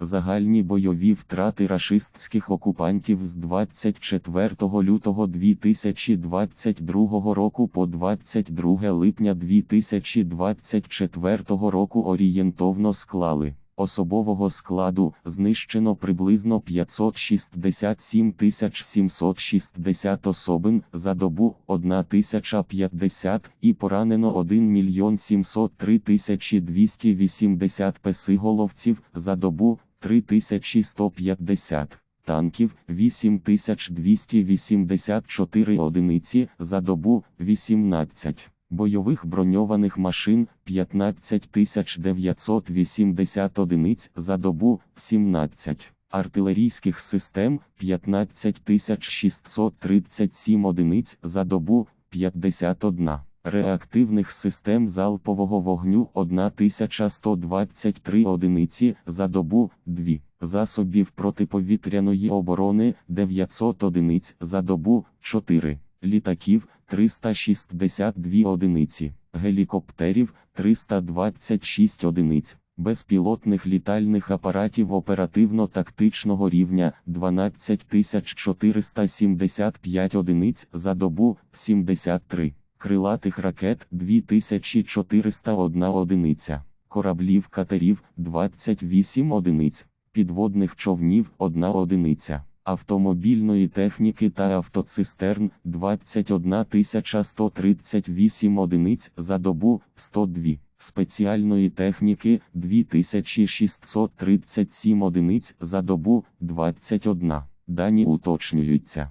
Загальні бойові втрати рашистських окупантів з 24 лютого 2022 року по 22 липня 2024 року орієнтовно склали. Особового складу знищено приблизно 567 760 особин за добу 1050 і поранено 1 мільйон 703 280 песиголовців за добу 3150 танків 8284 одиниці за добу 18 бойових броньованих машин 15980 одиниць за добу 17 артилерійських систем 15637 одиниць за добу 51 реактивних систем залпового вогню 1123 одиниці за добу 2 засобів протиповітряної оборони 900 одиниць за добу 4 літаків 362 одиниці, гелікоптерів 326 одиниць, безпілотних літальних апаратів оперативно-тактичного рівня 12475 одиниць за добу 73, крилатих ракет 2401 одиниця, кораблів катерів 28 одиниць, підводних човнів 1 одиниця автомобільної техніки та автоцистерн 21 138 одиниць за добу 102, спеціальної техніки 2637 одиниць за добу 21. Дані уточнюються.